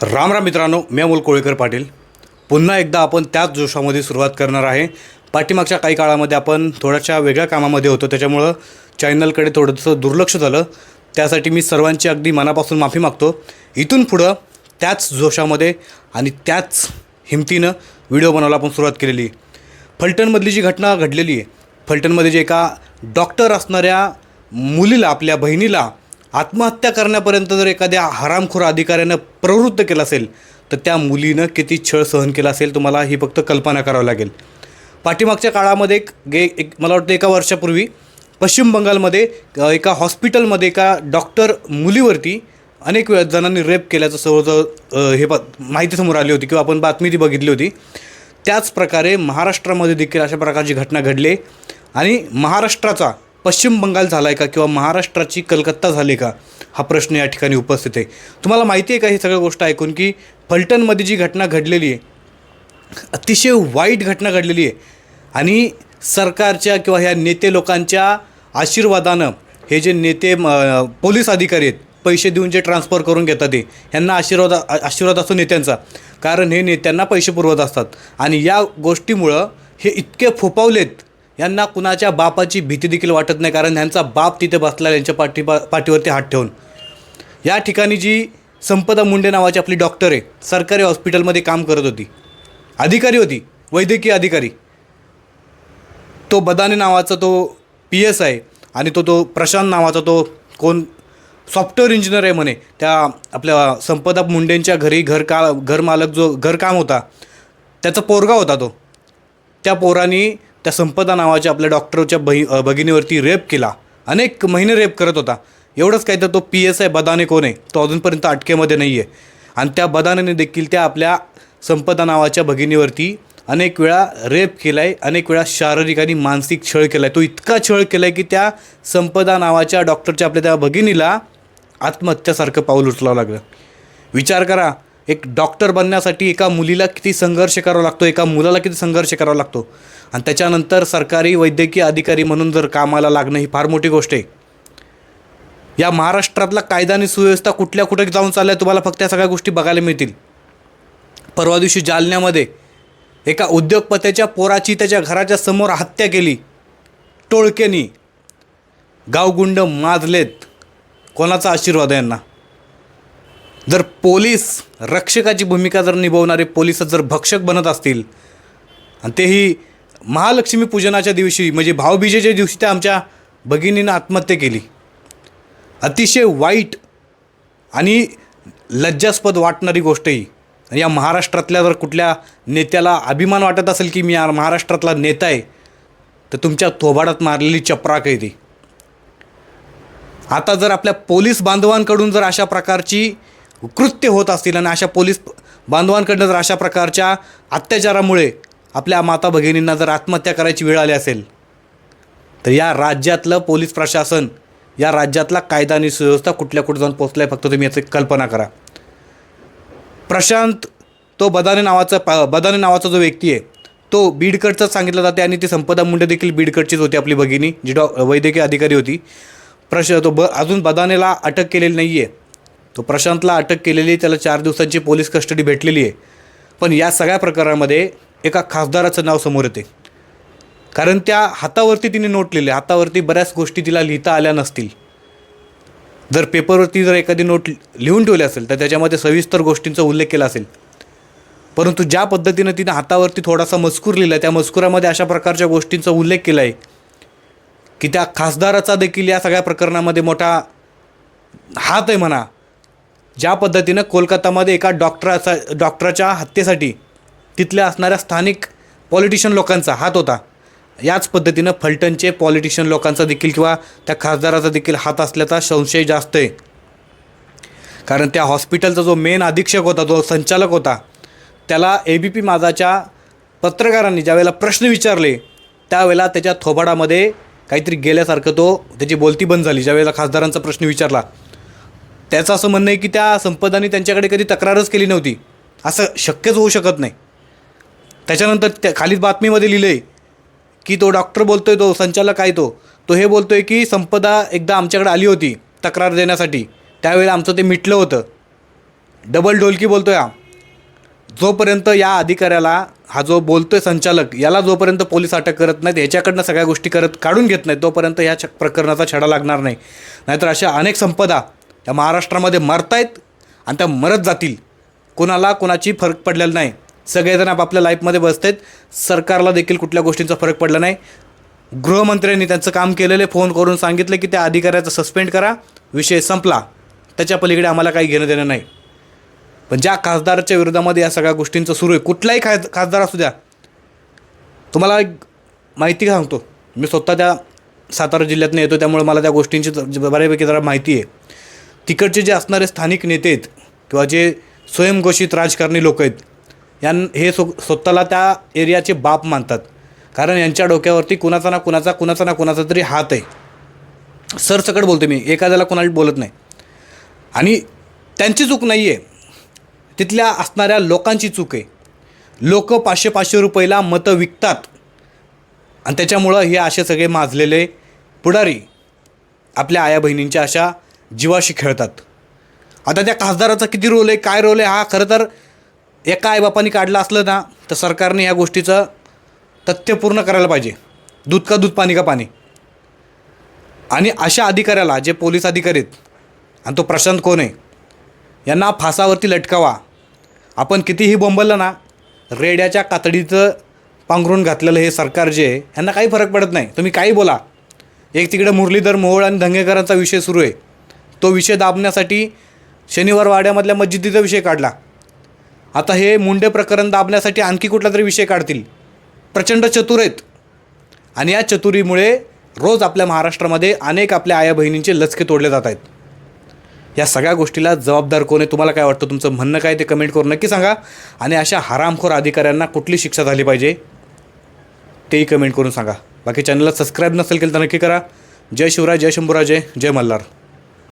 राम राम मित्रांनो मी अमोल कोळेकर पाटील. पुन्हा एकदा आपण त्याच जोशामध्ये सुरुवात करणार आहे. पाठीमागच्या काही काळामध्ये आपण थोड्याशा वेगळ्या कामामध्ये होतो त्याच्यामुळं चॅनलकडे थोडंसं दुर्लक्ष झालं. त्यासाठी मी सर्वांची अगदी मनापासून माफी मागतो. इथून पुढं त्याच जोशामध्ये आणि त्याच हिमतीनं व्हिडिओ बनवायला आपण सुरुवात केलेली फलटणमधली जी घटना घडलेली आहे फलटणमध्ये जे एका डॉक्टर असणाऱ्या मुलीला आपल्या बहिणीला आत्महत्या करण्यापर्यंत जर एखाद्या हरामखोर अधिकाऱ्यानं प्रवृत्त केलं असेल तर त्या मुलीनं किती छळ सहन केला असेल तुम्हाला ही फक्त कल्पना करावी लागेल. पाठीमागच्या काळामध्ये एक गे एक मला वाटतं एका वर्षापूर्वी पश्चिम बंगालमध्ये एका हॉस्पिटलमध्ये एका डॉक्टर मुलीवरती अनेक वेळा जणांनी रेप केल्याचं जवळजवळ हे ब माहिती समोर आली होती किंवा आपण बातमी ती बघितली होती. त्याच प्रकारे महाराष्ट्रामध्ये देखील अशा प्रकारची घटना घडली आणि महाराष्ट्राचा पश्चिम बंगाल झाला आहे का किंवा महाराष्ट्राची कलकत्ता झाली का? हा प्रश्न या ठिकाणी उपस्थित आहे. तुम्हाला माहिती आहे का ही सगळ्या गोष्ट ऐकून की फलटणमध्ये जी घटना घडलेली आहे अतिशय वाईट घटना घडलेली आहे. आणि सरकारच्या किंवा ह्या नेते लोकांच्या आशीर्वादानं हे जे नेते पोलीस अधिकारी आहेत पैसे देऊन जे ट्रान्सफर करून घेतात ते ह्यांना आशीर्वाद आशीर्वाद असतो नेत्यांचा. कारण हे नेत्यांना पैसे पुरवत असतात. आणि या गोष्टीमुळं हे इतके फोपावलेत यांना कुणाच्या बापाची भीती देखील वाटत नाही कारण ह्यांचा बाप तिथे बसला यांच्या पाठी पाठीवरती हात ठेवून. या ठिकाणी जी संपदा मुंडे नावाची आपली डॉक्टर आहे सरकारी हॉस्पिटलमध्ये काम करत होती. अधिकारी होती वैद्यकीय अधिकारी. तो बदाने नावाचा तो पी एस आहे आणि तो तो प्रशांत नावाचा तो कोण सॉफ्टवेअर इंजिनियर आहे म्हणे त्या आपल्या संपदा मुंडेंच्या घरी घर का घरमालक जो घरकाम होता त्याचा पोरगा होता तो. त्या पोरानी त्या संपदा नावाच्या आपल्या डॉक्टरच्या बही भगिनीवरती रेप केला. अनेक महिने रेप करत होता. एवढंच काय तर तो पी एस आय बदाने कोण आहे? तो अजूनपर्यंत अटकेमध्ये नाही आहे आणि त्या बदानेने देखील त्या आपल्या संपदा नावाच्या भगिनीवरती अनेक वेळा रेप केला आहे अनेक वेळा शारीरिक आणि मानसिक छळ केला आहे तो इतका छळ केला आहे की त्या संपदा नावाच्या डॉक्टरच्या आपल्या त्या भगिनीला आत्महत्यासारखं पाऊल उचलावं लागलं. विचार करा एक डॉक्टर बनण्यासाठी एका मुलीला किती संघर्ष करावा लागतो एका मुलाला किती संघर्ष करावा लागतो. आणि त्याच्यानंतर सरकारी वैद्यकीय अधिकारी म्हणून जर कामाला लागणं ही फार मोठी गोष्ट आहे. या महाराष्ट्रातला कायदा आणि सुव्यवस्था कुठल्या कुठे जाऊन चालल्या तुम्हाला फक्त या सगळ्या गोष्टी बघायला मिळतील. परवा दिवशी जालन्यामध्ये एका उद्योगपत्याच्या पोराची त्याच्या घराच्या समोर हत्या केली. टोळकेनी गावगुंड माजलेत. कोणाचा आशीर्वाद यांना? जर पोलीस रक्षकाची भूमिका जर निभावणारे पोलीस जर भक्षक बनत असतील आणि तेही महालक्ष्मी पूजनाच्या दिवशी म्हणजे भाऊबीजेच्या दिवशी त्या आमच्या भगिनीनं आत्महत्या केली. अतिशय वाईट आणि लज्जास्पद वाटणारी गोष्टही. आणि या महाराष्ट्रातल्या जर कुठल्या नेत्याला अभिमान वाटत असेल की मी या महाराष्ट्रातला नेता आहे तर तुमच्या थोबाडात मारलेली चपराक आहे ती. आता जर आपल्या पोलीस बांधवांकडून जर अशा प्रकारची कृत्य होत असतील आणि अशा पोलीस बांधवांकडनं जर अशा प्रकारच्या अत्याचारामुळे आपल्या माता भगिनींना जर आत्महत्या करायची वेळ आली असेल तर या राज्यातलं पोलीस प्रशासन या राज्यातला कायदा आणि सुव्यवस्था कुठल्या कुठं जाऊन पोचला आहे फक्त तुम्ही याची कल्पना करा. प्रशांत तो बदाने नावाचा प बदाने नावाचा जो व्यक्ती आहे तो बीडकडचाच सांगितलं जाते आणि ती संपदा मुंडे देखील बीडकडचीच होती आपली भगिनी जी डॉ वैद्यकीय अधिकारी होती. प्रश तो ब अजून बदानेला अटक केलेली नाही आहे तो प्रशांतला अटक केलेली आहे, त्याला चार दिवसांची पोलीस कस्टडी भेटलेली आहे. पण या सगळ्या प्रकारामध्ये एका खासदाराचं नाव समोर येते. कारण त्या हातावरती तिने नोट लिहिली. हातावरती बऱ्याच गोष्टी तिला लिहिता आल्या नसतील. जर पेपरवरती जर एखादी नोट लिहून ठेवली असेल तर त्याच्यामध्ये सविस्तर गोष्टींचा उल्लेख केला असेल. परंतु ज्या पद्धतीनं तिनं हातावरती थोडासा मजकूर लिहिला आहे त्या मजकुरामध्ये अशा प्रकारच्या गोष्टींचा उल्लेख केला आहे की त्या खासदाराचा देखील या सगळ्या प्रकरणामध्ये मोठा हात आहे म्हणा ज्या पद्धतीनं कोलकातामध्ये एका डॉक्टराचा डॉक्टराच्या हत्येसाठी तिथल्या असणाऱ्या स्थानिक पॉलिटिशियन लोकांचा हात होता याच पद्धतीनं फलटणचे पॉलिटिशियन लोकांचा देखील किंवा त्या खासदाराचा देखील हात असल्याचा संशय जास्त आहे. कारण त्या हॉस्पिटलचा जो मेन अधीक्षक होता जो संचालक होता त्याला ए बी पी माझाच्या पत्रकारांनी ज्यावेळेला प्रश्न विचारले त्यावेळेला त्याच्या थोबाडामध्ये काहीतरी गेल्यासारखं तो त्याची बोलती बंद झाली ज्यावेळेला खासदारांचा प्रश्न विचारला. त्याचं असं म्हणणं आहे की त्या संपदाने त्यांच्याकडे कधी तक्रारच केली नव्हती. असं शक्यच होऊ शकत नाही. त्याच्यानंतर त्या खालीच बातमीमध्ये लिहिलं आहे की तो डॉक्टर बोलतोय तो संचालक आहे तो. तो हे बोलतोय की संपदा एकदा आमच्याकडे आली होती तक्रार देण्यासाठी. त्यावेळेला आमचं ते मिटलं होतं. डबल ढोलकी बोलतो या जोपर्यंत या अधिकाऱ्याला हा जो बोलतोय संचालक याला जोपर्यंत पोलीस अटक करत नाहीत ह्याच्याकडनं सगळ्या गोष्टी करत काढून घेत नाहीत तोपर्यंत ह्या छ- प्रकरणाचा छडा लागणार नाही. नाहीतर अशा अनेक संपदा त्या महाराष्ट्रामध्ये मरतायत आणि त्या मरत जातील. कोणाला कोणाची फरक पडलेला नाही. सगळेजण आपापल्या लाईफमध्ये बसत आहेत सरकारला देखील कुठल्या गोष्टींचा फरक पडला नाही. गृहमंत्र्यांनी त्यांचं काम केलेले फोन करून सांगितलं की त्या अधिकाऱ्याचा सस्पेंड करा. विषय संपला. त्याच्या पलीकडे आम्हाला काही घेणं देणं नाही. पण ज्या खासदाराच्या विरोधामध्ये या सगळ्या गोष्टींचं सुरू आहे कुठलाही खास खासदार असू द्या. तुम्हाला एक माहिती सांगतो. मी स्वतः त्या सातारा जिल्ह्यातनं येतो त्यामुळे मला त्या गोष्टींची ज- बऱ्यापैकी जरा माहिती आहे. तिकडचे जे असणारे स्थानिक नेते आहेत किंवा जे स्वयंघोषित राजकारणी लोक आहेत यां हे सो स्वतःला त्या एरियाचे बाप मानतात. कारण यांच्या डोक्यावरती कुणाचा ना कुणाचा कुणाचा ना कुणाचा तरी हात आहे. सरसकट बोलते मी एखाद्याला कोणाला बोलत नाही. आणि त्यांची चूक नाही आहे तिथल्या असणाऱ्या लोकांची चूक आहे. लोक पाचशे पाचशे रुपयाला मतं विकतात. आणि त्याच्यामुळं हे असे सगळे माजलेले पुढारी आपल्या आया बहिणींच्या अशा जीवाशी खेळतात. आता त्या खासदाराचा किती रोल आहे काय रोल आहे हा खरं तर एका आईबापांनी काढला असलं ना तर सरकारने ह्या गोष्टीचं तथ्य पूर्ण करायला पाहिजे. दूध का दूध पाणी का पाणी. आणि अशा अधिकाऱ्याला जे पोलीस अधिकारी आहेत आणि तो प्रशांत कोण आहे यांना फासावरती लटकावा. आपण कितीही बोंबललं ना रेड्याच्या कातडीचं पांघरून घातलेलं हे सरकार जे आहे ह्यांना काही फरक पडत नाही. तुम्ही काही बोला. एक तिकडे मुरलीधर मोहोळ आणि धंगेकरांचा विषय सुरू आहे. तो विषय दाबण्यासाठी शनिवार वाड्यामधल्या मस्जिदीचा विषय काढला. आता हे मुंडे प्रकरण दाबण्यासाठी आणखी कुठला तरी विषय काढतील? प्रचंड चतुर आहेत. आणि या चतुरीमुळे रोज आपल्या महाराष्ट्रामध्ये अनेक आपल्या आया बहिणींचे लचके तोडले जात आहेत. या सगळ्या गोष्टीला जबाबदार कोण आहे तुम्हाला काय वाटतं? तुमचं म्हणणं काय ते कमेंट करून नक्की सांगा. आणि अशा हरामखोर अधिकाऱ्यांना कुठली शिक्षा झाली पाहिजे तेही कमेंट करून सांगा. बाकी चॅनलला सबस्क्राईब नसेल केलं तर नक्की करा. जय शिवराय जय शंभूराजे जय मल्हार.